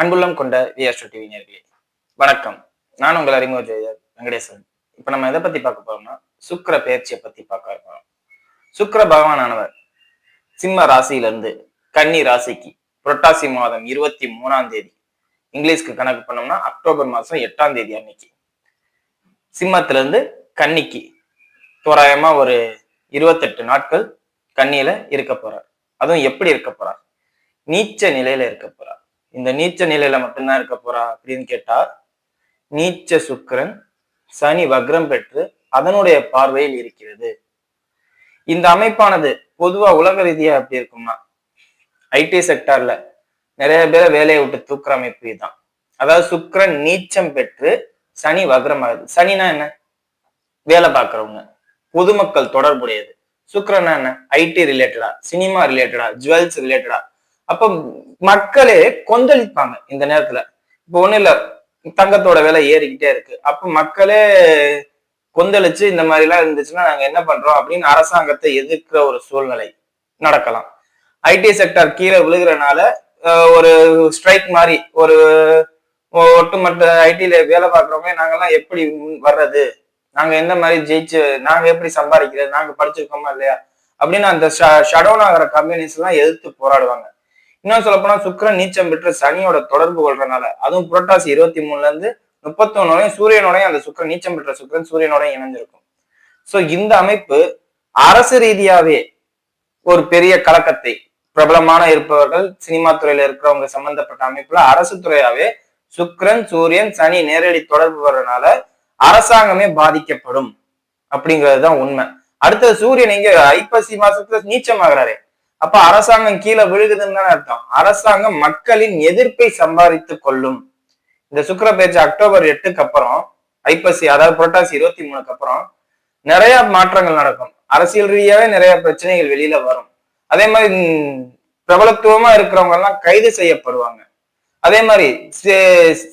அன்புள்ளம் கொண்ட விஆர்ஷோ டிவி நேர்களே வணக்கம். நான் உங்கள் அறிமுக ஜெயர் வெங்கடேசன். இப்போ நம்ம எதை பத்தி பார்க்க போறோம்னா சுக்கிர பெயர்ச்சியை பத்தி பார்க்க இருக்கோம் சுக்கர பகவானானவர் சிம்ம ராசியிலிருந்து கன்னி ராசிக்கு புரட்டாசி மாதம் இருபத்தி மூணாம் தேதி இங்கிலீஷ்க்கு கணக்கு பண்ணோம்னா அக்டோபர் மாதம் எட்டாம் தேதி அன்னைக்கு. சிம்மத்திலிருந்து கன்னிக்கு தோராயமா ஒரு இருபத்தெட்டு நாட்கள் கன்னியில இருக்க போறார். அதுவும் எப்படி இருக்க போறார்? நீச்ச நிலையில இருக்க போறார். இந்த நீச்ச நிலையில மட்டும்தான் இருக்க போறா அப்படின்னு கேட்டா நீச்ச சுக்கரன் சனி வக்ரம் பெற்று அதனுடைய பார்வையில் இருக்கிறது. இந்த அமைப்பானது பொதுவா உலக ரீதியா எப்படி இருக்கும்னா ஐடி செக்டார்ல நிறைய பேரை வேலையை விட்டு தூக்குற அமைப்பு இதுதான். அதாவது சுக்கரன் நீச்சம் பெற்று சனி வக்ரம் ஆகுது. சனினா என்ன? வேலை பார்க்கறவங்க. பொதுமக்கள் தொடர்புடையது. சுக்கிரனா என்ன? ஐடி ரிலேட்டடா சினிமா ரிலேட்டடா ஜுவல்ஸ் ரிலேட்டடா அப்ப மக்களே கொந்தளிப்பாங்க இந்த நேரத்துல. இப்போ ஒண்ணு இல்ல தங்கத்தோட விலை ஏறிக்கிட்டே இருக்கு. அப்ப மக்களே கொந்தளிச்சு இந்த மாதிரி எல்லாம் இருந்துச்சுன்னா நாங்க என்ன பண்றோம் அப்படின்னு அரசாங்கத்தை எதிர்க்கிற ஒரு சூழ்நிலை நடக்கலாம். ஐடி செக்டர் கீழே விழுகிறனால ஒரு ஸ்ட்ரைக் மாதிரி ஒரு ஒட்டுமொத்த ஐடில வேலை பார்க்குறவங்க நாங்கெல்லாம் எப்படி வர்றது? நாங்க எந்த மாதிரி ஜெயிச்சு நாங்க எப்படி சம்பாதிக்கிறது? நாங்க படிச்சிருக்கோமா இல்லையா? அப்படின்னு அந்த ஷடோன் ஆகிற கம்பெனிஸ் எல்லாம் எதிர்த்து போராடுவாங்க. இன்னும் சொல்ல போனா சுக்கரன் நீச்சம் பெற்று சனியோட தொடர்பு கொள்றதுனால அதுவும் புரட்டாசி இருபத்தி மூணுல இருந்து முப்பத்தொன்னோடையும் சூரியனோடையும் அந்த சுக்கரன் நீச்சம் பெற்ற சுக்கிரன் சூரியனோடையும் இணைஞ்சிருக்கும். சோ இந்த அமைப்பு அரசு ரீதியாவே ஒரு பெரிய கலக்கத்தை பிரபலமான இருப்பவர்கள் சினிமா துறையில இருக்கிறவங்க சம்பந்தப்பட்ட அமைப்புல அரசு துறையாவே சுக்ரன் சூரியன் சனி நேரடி தொடர்பு வர்றதுனால அரசாங்கமே பாதிக்கப்படும். அப்படிங்கிறது தான் உண்மை. அடுத்தது சூரியன் இங்க ஐப்பசி மாசத்துல நீச்சம் நீச்சமாகறாரு. அப்ப அரசாங்கம் கீழே விழுகுதுன்னு தானே அர்த்தம். அரசாங்கம் மக்களின் எதிர்ப்பை சம்பாதித்து கொள்ளும். இந்த சுக்கிர பேச்சு அக்டோபர் எட்டுக்கு அப்புறம் ஐப்பசி அதாவது புரட்டாசி இருபத்தி மூணுக்கு அப்புறம் நிறைய மாற்றங்கள் நடக்கும். அரசியல் ரீதியாவே நிறைய பிரச்சனைகள் வெளியில வரும். அதே மாதிரி பிரபலத்துவமா இருக்கிறவங்க எல்லாம் கைது செய்யப்படுவாங்க. அதே மாதிரி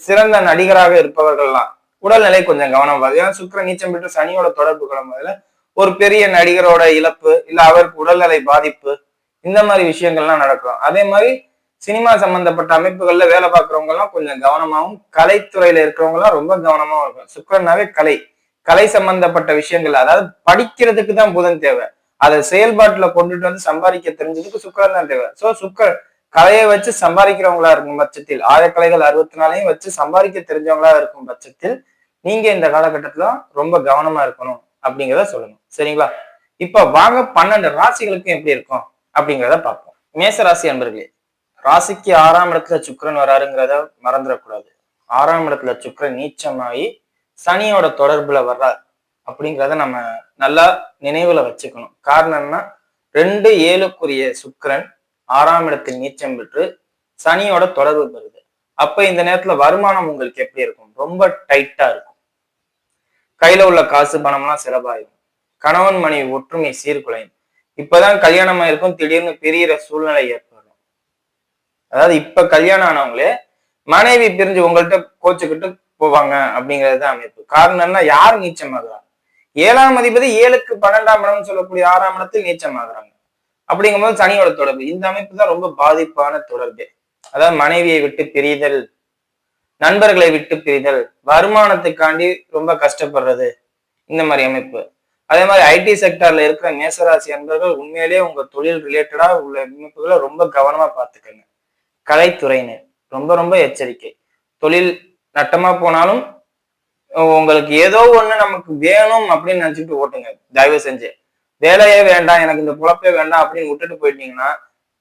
சிறந்த நடிகராக இருப்பவர்கள்லாம் உடல்நிலை கொஞ்சம் கவனம் வருது ஏன்னா சுக்கிர நீச்சம் பெற்று சனியோட தொடர்பு கிளம்புறதுல ஒரு பெரிய நடிகரோட இழப்பு இல்ல அவருக்கு உடல்நிலை பாதிப்பு இந்த மாதிரி விஷயங்கள்லாம் நடக்கும். அதே மாதிரி சினிமா சம்பந்தப்பட்ட அமைப்புகள்ல வேலை பார்க்கறவங்க எல்லாம் கொஞ்சம் கவனமாவும் கலைத்துறையில இருக்கிறவங்க எல்லாம் ரொம்ப கவனமாவும் இருக்கும் சுக்கரனாவே கலை. கலை சம்பந்தப்பட்ட விஷயங்கள் அதாவது படிக்கிறதுக்கு தான் புதன் தேவை. அதை செயல்பாட்டுல கொண்டுட்டு வந்து சம்பாதிக்க தெரிஞ்சதுக்கு சுக்கரன் தான் தேவை. சோ சுக்கர் கலையை வச்சு சம்பாதிக்கிறவங்களா இருக்கும் பட்சத்தில் ஆயக்கலைகள் அறுபத்தி நாளையும் வச்சு சம்பாதிக்க தெரிஞ்சவங்களா இருக்கும் பட்சத்தில் நீங்க இந்த காலகட்டத்துல ரொம்ப கவனமா இருக்கணும் அப்படிங்கிறத சொல்லணும். சரிங்களா? இப்ப வாங்க பன்னெண்டு ராசிகளுக்கும் எப்படி இருக்கும்? அப்படிங்கிறத பார்ப்போம். மேச ராசி அன்பர்களே ராசிக்கு ஆறாம் இடத்துல சுக்கிரன் வராருங்கிறத மறந்துடக்கூடாது. ஆறாம் இடத்துல சுக்கரன் நீச்சமாகி சனியோட தொடர்புல வர்றார் அப்படிங்கிறத நம்ம நல்லா நினைவுல வச்சுக்கணும். காரணம் ரெண்டு ஏழுக்குரிய சுக்கரன் ஆறாம் இடத்தில் நீச்சம் பெற்று சனியோட தொடர்பு பெறுது. அப்ப இந்த நேரத்துல வருமானம் உங்களுக்கு எப்படி இருக்கும்? ரொம்ப டைட்டா இருக்கும். கையில உள்ள காசு பணம்லாம் செலவாயிடும் கணவன் மனைவி ஒற்றுமை சீர்குலையும். இப்பதான் கல்யாணம் ஆயிருக்கும் திடீர்னு பிரியிற சூழ்நிலை ஏற்படும். அதாவது இப்ப கல்யாணம் ஆனவங்களே மனைவி பிரிஞ்சு உங்கள்கிட்ட கோச்சுக்கிட்டு போவாங்க அப்படிங்கிறது தான் அமைப்பு. காரணம் என்ன யார் நீச்சமாகுறா? ஏழாம் அதிபதி ஏழுக்கு பன்னெண்டாம் இடம்னு சொல்லக்கூடிய ஆறாம் இடத்தில் நீச்சமாகறாங்க. அப்படிங்கும்போது சனியோட தொடர்பு. இந்த அமைப்பு தான் ரொம்ப பாதிப்பான தொடர்பு. அதாவது மனைவியை விட்டு பிரிதல் நண்பர்களை விட்டு பிரிதல் வருமானத்துக்காண்டி ரொம்ப கஷ்டப்படுறது. இந்த மாதிரி அமைப்பு. அதே மாதிரி ஐடி செக்டார்ல இருக்கிற மேசராசி அன்பர்கள் உண்மையிலேயே உங்க தொழில் ரிலேட்டடா உள்ள அமைப்புகளை ரொம்ப கவனமா பார்த்துக்கங்க. கலைத்துறையினர் ரொம்ப ரொம்ப எச்சரிக்கை. தொழில் நட்டமா போனாலும் உங்களுக்கு ஏதோ ஒண்ணு நமக்கு வேணும் அப்படின்னு நினைச்சிட்டு ஓட்டுங்க. தயவு செஞ்சு. வேலையே வேண்டாம் எனக்கு இந்த பொழப்பே வேண்டாம் அப்படின்னு விட்டுட்டு போயிட்டீங்கன்னா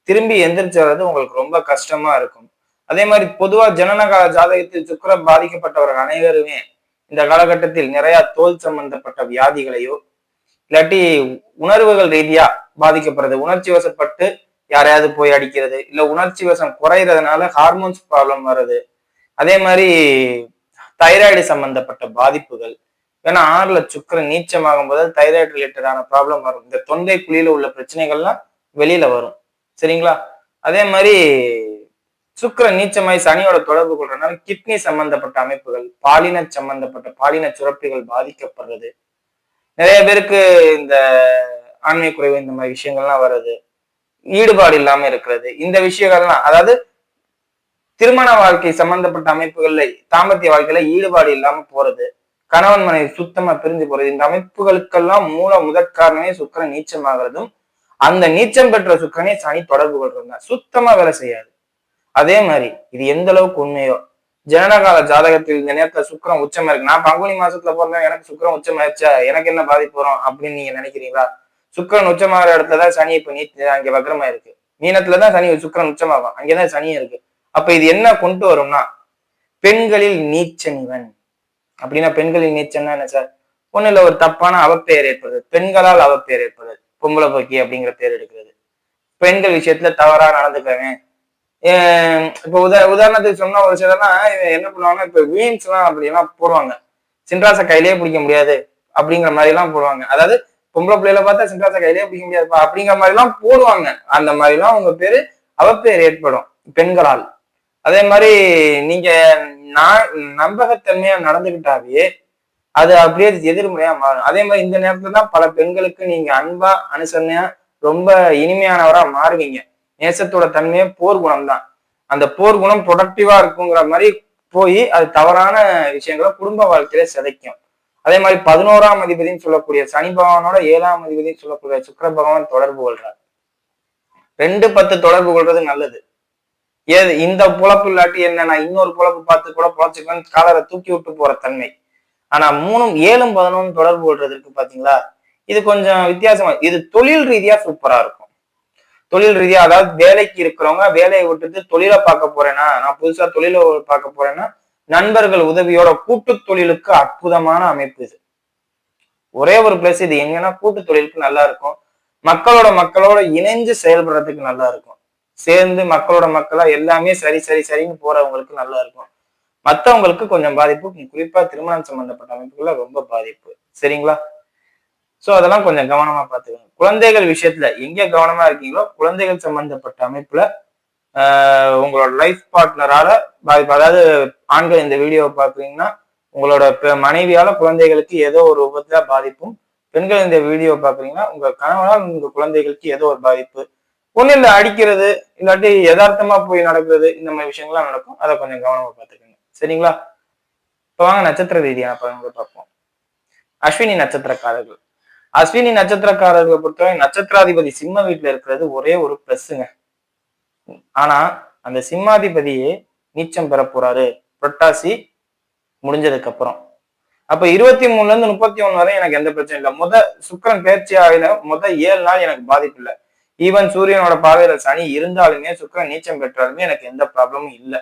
திரும்பி எந்திரிச்சு வர்றது உங்களுக்கு ரொம்ப கஷ்டமா இருக்கும். அதே மாதிரி பொதுவா ஜனனகால ஜாதகத்தில் சுக்கிரம் பாதிக்கப்பட்டவர்கள் அனைவருமே இந்த காலகட்டத்தில் நிறைய தோல் சம்பந்தப்பட்ட வியாதிகளையோ இல்லாட்டி உணர்வுகள் ரீதியா பாதிக்கப்படுறது. உணர்ச்சி வசப்பட்டு யாரையாவது போய் அடிக்கிறது இல்ல உணர்ச்சி வசம் குறையிறதுனால ஹார்மோன்ஸ் ப்ராப்ளம் வருது. அதே மாதிரி தைராய்டு சம்பந்தப்பட்ட பாதிப்புகள். ஏன்னா ஆறுல சுக்கிரன் நீச்சமாகும் போது தைராய்டு ரிலேட்டடான ப்ராப்ளம் வரும். இந்த தொண்டை குழியில உள்ள பிரச்சனைகள்லாம் வெளியில வரும். சரிங்களா? அதே மாதிரி சுக்கிரன் நீச்சமாய் சனியோட தொடர்பு கொள்றதுனால கிட்னி சம்பந்தப்பட்ட அமைப்புகள் பாலின சம்பந்தப்பட்ட பாலின சுரப்பிகள் பாதிக்கப்படுறது. நிறைய பேருக்கு இந்த ஆண்மை குறைவு இந்த மாதிரி விஷயங்கள்லாம் வருது. ஈடுபாடு இல்லாம இருக்கிறது. இந்த விஷயங்கள்லாம் அதாவது திருமண வாழ்க்கை சம்பந்தப்பட்ட அமைப்புகள்ல தாம்பத்திய வாழ்க்கையில ஈடுபாடு இல்லாம போறது கணவன் மனைவி சுத்தமா பிரிஞ்சு போறது இந்த அமைப்புகளுக்கெல்லாம் மூல முதற் காரணமே சுக்கரன் நீச்சமாகிறதும் அந்த நீச்சம் பெற்ற சுக்கரனே சனி தொடர்பு கொள்றதுதான் சுத்தமா வேலை செய்யாது. அதே மாதிரி இது எந்த அளவுக்கு உண்மையோ ஜனனகால ஜாதகத்தில் இந்த நேரத்துல சுக்கரம் உச்சமா இருக்கு. நான் பங்குனி மாசத்துல பிறந்தேன். எனக்கு சுக்கரம் உச்சமாயிருச்சா எனக்கு என்ன பாதிப்பு வரும் அப்படின்னு நீங்க நினைக்கிறீங்களா? சுக்கரன் உச்சமாகிற இடத்துலதான் சனி இப்ப நீ அங்க வக்ரமா இருக்கு. மீனத்துலதான் சனி சுக்கரன் உச்சமாகும். அங்கேதான் சனியும் இருக்கு. அப்ப இது என்ன கொண்டு வரும்னா பெண்களில் நீச்சனிவன் அப்படின்னா பெண்களில் நீச்சன்னா என்ன சார்? ஒண்ணு இல்ல ஒரு தப்பான அவப்பெயர் ஏற்படுது. பெண்களால் அவப்பெயர் ஏற்படுது. பொம்பளை போக்கி அப்படிங்கிற பேர் எடுக்கிறது. பெண்கள் விஷயத்துல தவறா நடந்துக்கவேன் இப்போ உத உதாரணத்துக்கு சொன்னா ஒரு சிலர்லாம் என்ன பண்ணுவாங்கன்னா இப்போ வீன்ஸ்லாம் எல்லாம் அப்படி எல்லாம் போடுவாங்க. சின்ராசை கையிலேயே பிடிக்க முடியாது அப்படிங்கிற மாதிரி எல்லாம் போடுவாங்க. அதாவது பொம்பளை பிள்ளையில பார்த்தா சின்ராசை கையிலேயே பிடிக்க முடியாதுப்பா அப்படிங்கிற மாதிரி எல்லாம் போடுவாங்க. அந்த மாதிரி எல்லாம் உங்க பேரு அவப்பெயர் ஏற்படும் பெண்களால். அதே மாதிரி நீங்க நான் நம்பகத்தன்மையா நடந்துகிட்டாவே அது அப்படியே எதிர்மறையா மாறும். அதே மாதிரி இந்த நேரத்துல தான் பல பெண்களுக்கு நீங்க அன்பா அனுசரணையா ரொம்ப இனிமையானவரா மாறுவீங்க. நேசத்தோட தன்மையே போர் குணம் தான் அந்த போர் குணம் ப்ரொடக்டிவா இருக்குங்கிற மாதிரி போய் அது தவறான விஷயங்களை குடும்ப வாழ்க்கையில சிதைக்கும். அதே மாதிரி பதினோராம் அதிபதினு சொல்லக்கூடிய சனி பகவானோட ஏழாம் அதிபதினு சொல்லக்கூடிய சுக்கர பகவான் தொடர்பு கொள்றார். ரெண்டு பத்து தொடர்பு கொள்றது நல்லது. ஏது? இந்த புழப்பு இல்லாட்டி என்ன? நான் இன்னொரு புழப்பு பார்த்து கூட புழைச்சிக்கலாம்னு காலரை தூக்கி விட்டு போற தன்மை. ஆனா மூணும் ஏழும் பதினொன்னு தொடர்பு கொள்றதுக்கு பாத்தீங்களா? இது கொஞ்சம் வித்தியாசமா இது தொழில் ரீதியா சூப்பரா இருக்கும். தொழில் ரீதியா அதாவது வேலைக்கு இருக்கிறவங்க வேலையை விட்டுட்டு தொழிலை பார்க்க போறேன்னா நான் புதுசா தொழிலை பார்க்க போறேன்னா நண்பர்கள் உதவியோட கூட்டு தொழிலுக்கு அற்புதமான அமைப்பு இது. ஒரே ஒரு பிளஸ் இது எங்கன்னா கூட்டு தொழிலுக்கு நல்லா இருக்கும். மக்களோட மக்களோட இணைஞ்சு செயல்படுறதுக்கு நல்லா இருக்கும். சேர்ந்து மக்களோட மக்களா எல்லாமே சரி சரி சரின்னு போறவங்களுக்கு நல்லா இருக்கும். மற்றவங்களுக்கு கொஞ்சம் பாதிப்பு குறிப்பா திருமணம் சம்பந்தப்பட்ட அமைப்புகள்ல ரொம்ப பாதிப்பு. சரிங்களா? சோ அதெல்லாம் கொஞ்சம் கவனமா பார்த்துக்கணும். குழந்தைகள் விஷயத்துல எங்க கவனமா இருக்கீங்களோ குழந்தைகள் சம்பந்தப்பட்ட அமைப்புல உங்களோட லைஃப் பார்ட்னரால பாதிப்பு அதாவது ஆண்கள் இந்த வீடியோவை பாக்குறீங்கன்னா உங்களோட மனைவியால குழந்தைகளுக்கு ஏதோ ஒரு விபத்துல பாதிப்பும் பெண்கள் இந்த வீடியோ பாக்குறீங்கன்னா உங்க கணவனால் உங்க குழந்தைகளுக்கு ஏதோ ஒரு பாதிப்பு. ஒண்ணு இல்ல அடிக்கிறது இல்லாட்டி யதார்த்தமா போய் நடக்கிறது இந்த மாதிரி விஷயங்கள்லாம் நடக்கும். அதை கொஞ்சம் கவனமா பார்த்துக்கோங்க. சரிங்களா? இப்ப வாங்க நட்சத்திர ரீதியான பலன்களை பார்ப்போம். அஸ்வினி நட்சத்திரக்காரர்கள் அஸ்வினி நட்சத்திரக்காரர்களை பொறுத்தவரை நட்சத்திராதிபதி சிம்ம வீட்டுல இருக்கிறது ஒரே ஒரு ப்ளஸ்ஸுங்க. ஆனா அந்த சிம்மாதிபதியே நீச்சம் பெற போறாரு. புரட்டாசி முடிஞ்சதுக்கு அப்புறம். அப்ப இருபத்தி மூணுல இருந்து முப்பத்தி ஒண்ணு வரை எனக்கு எந்த பிரச்சனையும் இல்லை. முத சுக்கரன் பேர்ச்சி ஆகின முத ஏழு நாள் எனக்கு பாதிப்பு இல்லை. ஈவன் சூரியனோட பார்வையில சனி இருந்தாலுமே சுக்கரன் நீச்சம் பெற்றாலுமே எனக்கு எந்த ப்ராப்ளமும் இல்லை.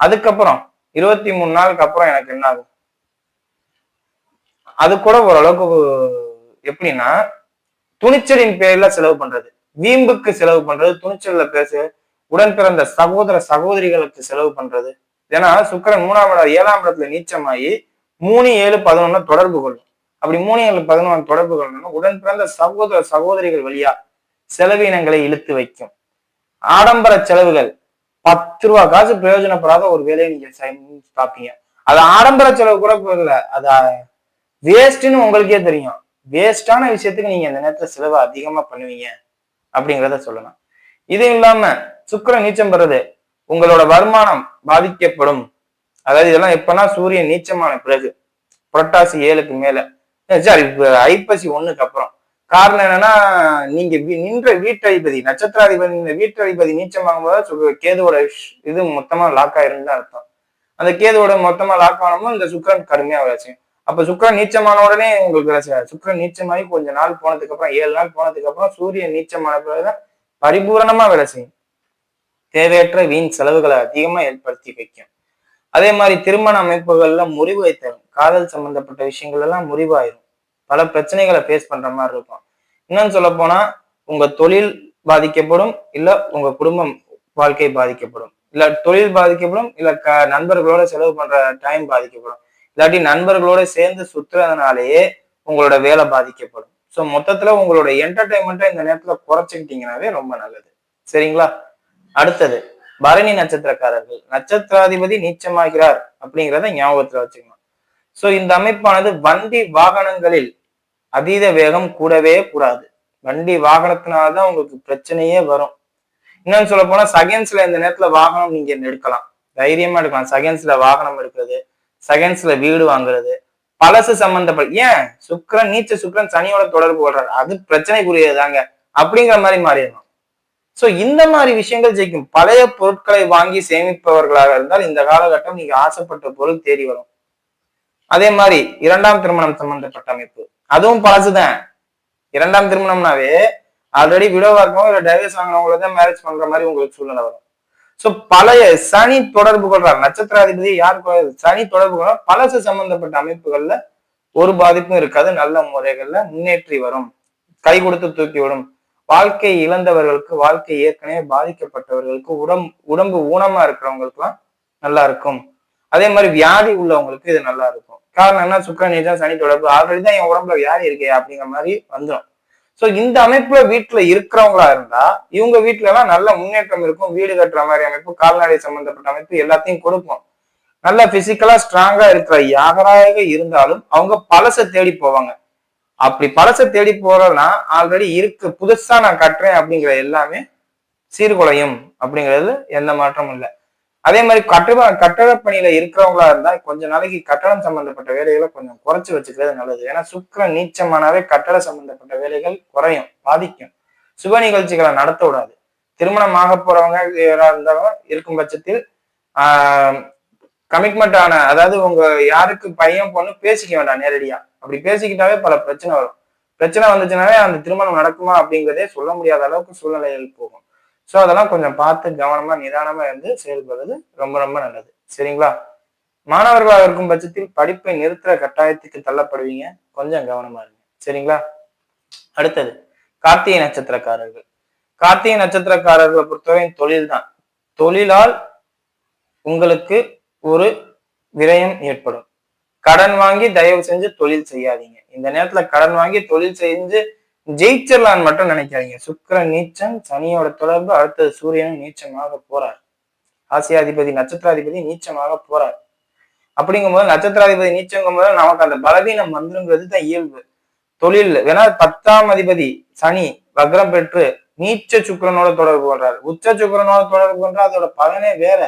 அதுக்கப்புறம் இருபத்தி மூணு நாளுக்கு அப்புறம் எனக்கு என்ன ஆகும் அது கூட ஓரளவுக்கு எப்படின்னா துணிச்சலின் பேர்ல செலவு பண்றது. வீம்புக்கு செலவு பண்றது துணிச்சல்ல பேசு உடன் பிறந்த சகோதர சகோதரிகளுக்கு செலவு பண்றது. ஏன்னா சுக்கரன் மூணாம் இடம் ஏழாம் இடத்துல நீச்சமாகி மூணு ஏழு பதினொன்னு தொடர்பு கொள்ளும். அப்படி மூணு ஏழு பதினொன்று தொடர்பு கொள்ளணும் உடன் பிறந்த சகோதர சகோதரிகள் வழியா செலவினங்களை இழுத்து வைக்கும். ஆடம்பர செலவுகள் பத்து ரூபா காசு பிரயோஜனப்படாத ஒரு வேலையை நீங்க பார்ப்பீங்க. அது ஆடம்பர செலவு கூட இல்லை அது வேஸ்ட்னு உங்களுக்கே தெரியும். வேஸ்டான விஷயத்துக்கு நீங்க இந்த நேரத்துல செலவு அதிகமா பண்ணுவீங்க அப்படிங்கிறத சொல்லலாம். இது இல்லாம சுக்கரன் நீச்சம் பெறது. உங்களோட வருமானம் பாதிக்கப்படும். அதாவது இதெல்லாம் எப்பன்னா சூரியன் நீச்சமான பிறகு. புரட்டாசி ஏழுக்கு மேல. சாரி ஐப்பசி ஒண்ணுக்கு அப்புறம். காரணம் என்னன்னா நீங்க நின்ற வீட்டதிபதி நட்சத்திராதிபதி வீட்டதிபதி நீச்சமாகும் போது கேதுவோட இது மொத்தமா லாக் ஆயிருந்தா அர்த்தம். அந்த கேதுவோட மொத்தமா லாக் ஆனமும் இந்த சுக்கரன் கடுமையா வளர்ச்சியும் அப்ப சுக்கரன் நீச்சமான உடனே உங்களுக்கு வேலை சுக்கரன் நீச்சமாகி கொஞ்ச நாள் போனதுக்கு அப்புறம் ஏழு நாள் போனதுக்கு அப்புறம் சூரியன் நீச்சமான பிறகுதான் பரிபூரணமா வேலை செய்யும். தேவையற்ற வீண் செலவுகளை அதிகமா ஏற்படுத்தி வைக்கும். அதே மாதிரி திருமண அமைப்புகள்ல முறிவை தரும். காதல் சம்பந்தப்பட்ட விஷயங்கள் எல்லாம் முறிவாயிரும். பல பிரச்சனைகளை ஃபேஸ் பண்ற மாதிரி இருக்கும். இன்னும் சொல்ல போனா உங்க தொழில் பாதிக்கப்படும் இல்ல உங்க குடும்பம் வாழ்க்கை பாதிக்கப்படும். இல்ல தொழில் பாதிக்கப்படும் இல்ல க நண்பர்களோட செலவு பண்ற டைம் பாதிக்கப்படும். இல்லாட்டி நண்பர்களோட சேர்ந்து சுத்துறதுனாலேயே உங்களோட வேலை பாதிக்கப்படும். ஸோ மொத்தத்துல உங்களோட என்டர்டைன்மெண்ட்டை இந்த நேரத்துல குறைச்சிக்கிட்டீங்கன்னாவே ரொம்ப நல்லது. சரிங்களா? அடுத்தது பரணி நட்சத்திரக்காரர்கள். நட்சத்திராதிபதி நீச்சமாகிறார் அப்படிங்கிறத ஞாபகத்துல வச்சுக்கணும். சோ இந்த அமைப்பானது வண்டி வாகனங்களில் அதீத வேகம் கூடவே கூடாது. வண்டி வாகனத்தினாலதான் உங்களுக்கு பிரச்சனையே வரும். இன்னும் சொல்ல போனா செகண்ட்ஸ்ல இந்த நேரத்துல வாகனம் நீங்க எடுக்கலாம். தைரியமா எடுக்கலாம். செகண்ட்ஸ்ல வாகனம் எடுக்கிறது செகண்ட்ஸ்ல வீடு வாங்குறது பழசு சம்பந்தப்பட்ட ஏன்? சுக்கரன் நீச்ச சுக்கரன் சனியோட தொடர்பு கொள்றாரு. அது பிரச்சனைக்குரியதாங்க அப்படிங்கிற மாதிரி மாறிடணும். சோ இந்த மாதிரி விஷயங்கள் ஜெயிக்கும். பழைய பொருட்களை வாங்கி சேமிப்பவர்களாக இருந்தால் இந்த காலகட்டம் நீங்க ஆசைப்பட்ட பொருள் தேடி வரும். அதே மாதிரி இரண்டாம் திருமணம் சம்பந்தப்பட்ட அமைப்பு. அதுவும் பழசுதான். இரண்டாம் திருமணம்னாவே ஆல்ரெடி விடோவா இருக்கவங்க இல்லை டைவர்ஸ் வாங்கினவங்கள தான் மேரேஜ் பண்ற மாதிரி உங்களுக்கு சூழ்நிலை வரும். சோ பழைய சனி தொடர்பு கொள்றார் நட்சத்திராதிபதி யார் சனி தொடர்பு கொள்றார் பழசு சம்பந்தப்பட்ட அமைப்புகள்ல ஒரு பாதிப்பும் இருக்காது. நல்ல முறைகள்ல முன்னேற்றி வரும். கை கொடுத்து தூக்கி விடும். வாழ்க்கை இழந்தவர்களுக்கு வாழ்க்கை ஏற்கனவே பாதிக்கப்பட்டவர்களுக்கு உடம்பு உடம்பு ஊனமா இருக்கிறவங்களுக்கு எல்லாம் நல்லா இருக்கும். அதே மாதிரி வியாதி உள்ளவங்களுக்கு இது நல்லா இருக்கும். காரணம் என்ன? சுக்கரன் சனி தொடர்பு. ஆல்ரெடி தான் என் உடம்புல வியாதி இருக்கே அப்படிங்கிற மாதிரி வந்துடும் சோ இந்த அமைப்புல வீட்டுல இருக்கிறவங்களா இருந்தா இவங்க வீட்டுல எல்லாம் நல்ல முன்னேற்றம் இருக்கும். வீடு கட்டுற மாதிரி அமைப்பு கால்நடை சம்பந்தப்பட்ட அமைப்பு எல்லாத்தையும் கொடுக்கும். நல்ல பிசிக்கலா ஸ்ட்ராங்கா இருக்கிற யாராக இருந்தாலும் அவங்க பழச தேடி போவாங்க. அப்படி பழச தேடி போறோம்னா ஆல்ரெடி இருக்கு. புதுசா நான் கட்டுறேன் அப்படிங்கிற எல்லாமே சீர்குலையும் அப்படிங்கிறது எந்த மாற்றமும் இல்லை. அதே மாதிரி கட்டட கட்டட பணியில இருக்கிறவங்களா இருந்தா கொஞ்ச நாளைக்கு கட்டடம் சம்பந்தப்பட்ட வேலைகளை கொஞ்சம் குறைச்சு வச்சுக்கிறது நல்லது. ஏன்னா சுக்கர நீச்சமானாவே கட்டட சம்பந்தப்பட்ட வேலைகள் குறையும் பாதிக்கும். சுப நிகழ்ச்சிகளை நடத்த விடாது. திருமணம் ஆக போறவங்க இருந்தாலும் இருக்கும் பட்சத்தில் ஆஹ் கமிட்மெண்ட் ஆன அதாவது உங்க யாருக்கு பையன் பொண்ணு பேசிக்க வேண்டாம் நேரடியா. அப்படி பேசிக்கிட்டாவே பல பிரச்சனை வரும். பிரச்சனை வந்துச்சுனாவே அந்த திருமணம் நடக்குமா அப்படிங்கிறதே சொல்ல முடியாத அளவுக்கு சூழ்நிலைகள் போகும். ஸோ அதெல்லாம் கொஞ்சம் பார்த்து கவனமா நிதானமா இருந்து செயல்படுறது ரொம்ப ரொம்ப நல்லது. சரிங்களா? மாணவர்களாக இருக்கும் பட்சத்தில் படிப்பை நிறுத்துற கட்டாயத்துக்கு தள்ளப்படுவீங்க. கொஞ்சம் கவனமா இருங்க. சரிங்களா? அடுத்தது கார்த்திகை நட்சத்திரக்காரர்கள். கார்த்திகை நட்சத்திரக்காரர்களை பொறுத்தவரை தொழில் தான் தொழிலால் உங்களுக்கு ஒரு விரயம் ஏற்படும். கடன் வாங்கி தயவு செஞ்சு தொழில் செய்யாதீங்க. இந்த நேரத்துல கடன் வாங்கி தொழில் செஞ்சு ஜெயிச்சிடலான்னு மட்டும் நினைக்காதீங்க. சுக்கரன் நீச்சம் சனியோட தொடர்பு அடுத்தது சூரியனும் நீச்சமாக போறார். ஆசியாதிபதி நட்சத்திராதிபதி நீச்சமாக போறார். அப்படிங்கும் போது நட்சத்திராதிபதி நீச்சங்கும் போது நமக்கு அந்த பலவீனம் வந்துருங்கிறது தான் இயல்பு. தொழில் வேணா பத்தாம் அதிபதி சனி வக்ரம் பெற்று நீச்ச சுக்கரனோட தொடர்பு கொள்றாரு. உச்ச சுக்கரனோட தொடர்பு கொண்டா அதோட பலனே வேற.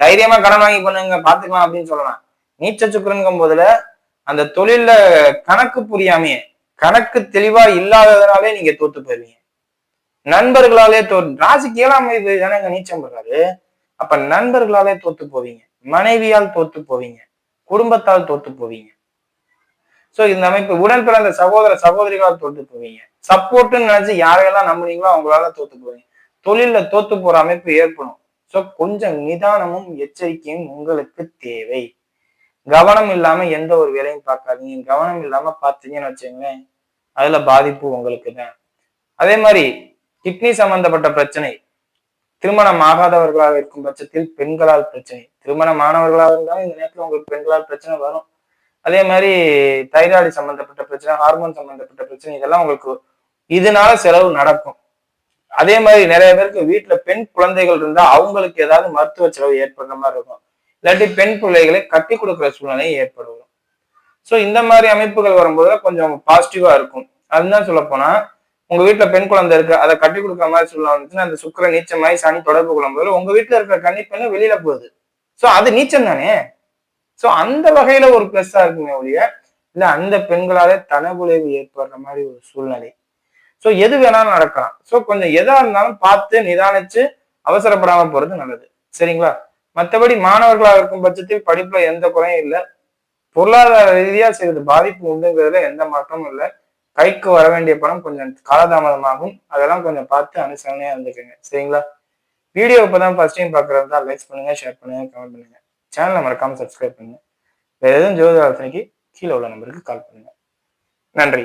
தைரியமா கடன் வாங்கி பண்ணுங்க பாத்துக்கலாம் அப்படின்னு சொல்லலாம். நீச்ச சுக்கரனுங்கும் போதுல அந்த தொழில கணக்கு புரியாமையே கணக்கு தெளிவா இல்லாததுனாலே நீங்க தோத்து போயிருவீங்க. நண்பர்களாலே தோ ராசிக்கு ஏழாம் வயது ஜனங்க நீச்சம் பண்றாரு. அப்ப நண்பர்களாலே தோத்து போவீங்க. மனைவியால் தோத்து போவீங்க. குடும்பத்தால் தோத்து போவீங்க. சோ இந்த அமைப்பு உடன் பிறந்த சகோதர சகோதரிகளால் தோத்து போவீங்க. சப்போர்ட்னு நினைச்சு யாரையெல்லாம் நம்புனீங்களோ அவங்களால தோத்து போவீங்க. தொழில தோத்து போற அமைப்பு ஏற்படும். சோ கொஞ்சம் நிதானமும் எச்சரிக்கையும் உங்களுக்கு தேவை. கவனம் இல்லாம எந்த ஒரு வேலையும் பார்க்காதீங்க. கவனம் இல்லாம பார்த்தீங்கன்னு வச்சுங்களேன் அதுல பாதிப்பு உங்களுக்கு தான். அதே மாதிரி கிட்னி சம்பந்தப்பட்ட பிரச்சனை திருமணம் ஆகாதவர்களாக இருக்கும் பட்சத்தில் பெண்களால் பிரச்சனை. திருமணம் ஆனவர்களாக இருந்தாலும் இந்த நேரத்தில் உங்களுக்கு பெண்களால் பிரச்சனை வரும். அதே மாதிரி தைராய்டு சம்பந்தப்பட்ட பிரச்சனை ஹார்மோன் சம்பந்தப்பட்ட பிரச்சனை இதெல்லாம் உங்களுக்கு இதனால செலவு நடக்கும். அதே மாதிரி நிறைய பேருக்கு வீட்டுல பெண் குழந்தைகள் இருந்தா அவங்களுக்கு ஏதாவது மருத்துவ செலவு ஏற்படுற மாதிரி இருக்கும். இல்லாட்டி பெண் பிள்ளைகளை கட்டி கொடுக்குற சூழ்நிலை ஏற்படும். ஸோ இந்த மாதிரி அமைப்புகள் வரும்போது கொஞ்சம் பாசிட்டிவா இருக்கும். அதுதான் சொல்ல போனா உங்க வீட்டுல பெண் குழந்தை இருக்கு அதை கட்டி கொடுக்குற மாதிரி சூழ்நிலை வந்துச்சுன்னா அந்த சுக்கர நீச்சமாய் சனி தொடர்பு கொள்ளும்போது உங்க வீட்டுல இருக்கிற கன்னி பெண்ணு வெளியில போகுது. ஸோ அது நீச்சம் தானே? ஸோ அந்த வகையில ஒரு பிளஸ்ஸா இருக்குமே ஒழிய இல்ல அந்த பெண்களாலே தனகுலைவு ஏற்படுற மாதிரி ஒரு சூழ்நிலை. ஸோ எது வேணாலும் நடக்கலாம். ஸோ கொஞ்சம் எதா இருந்தாலும் பார்த்து நிதானிச்சு அவசரப்படாம போறது நல்லது. சரிங்களா? மற்றபடி மாணவர்களாக இருக்கும் பட்சத்தில் படிப்புல எந்த குறையும் இல்லை. பொருளாதார ரீதியா சிறிது பாதிப்பு உண்டுங்கிறதுல எந்த மாற்றமும் இல்லை. கைக்கு வர வேண்டிய பணம் கொஞ்சம் காலதாமதமாகும். அதெல்லாம் கொஞ்சம் பார்த்து அனுசரணையா இருந்துக்கோங்க. சரிங்களா? வீடியோ இப்பதான் ஃபர்ஸ்ட் டைம் பாக்குறதா லைக் பண்ணுங்க ஷேர் பண்ணுங்க கமெண்ட் பண்ணுங்க. சேனலை மறக்காம சப்ஸ்கிரைப் பண்ணுங்க. வேற எதுவும் ஜோதி ஆலோசனைக்கு கீழே உள்ள நம்பருக்கு கால் பண்ணுங்க. நன்றி.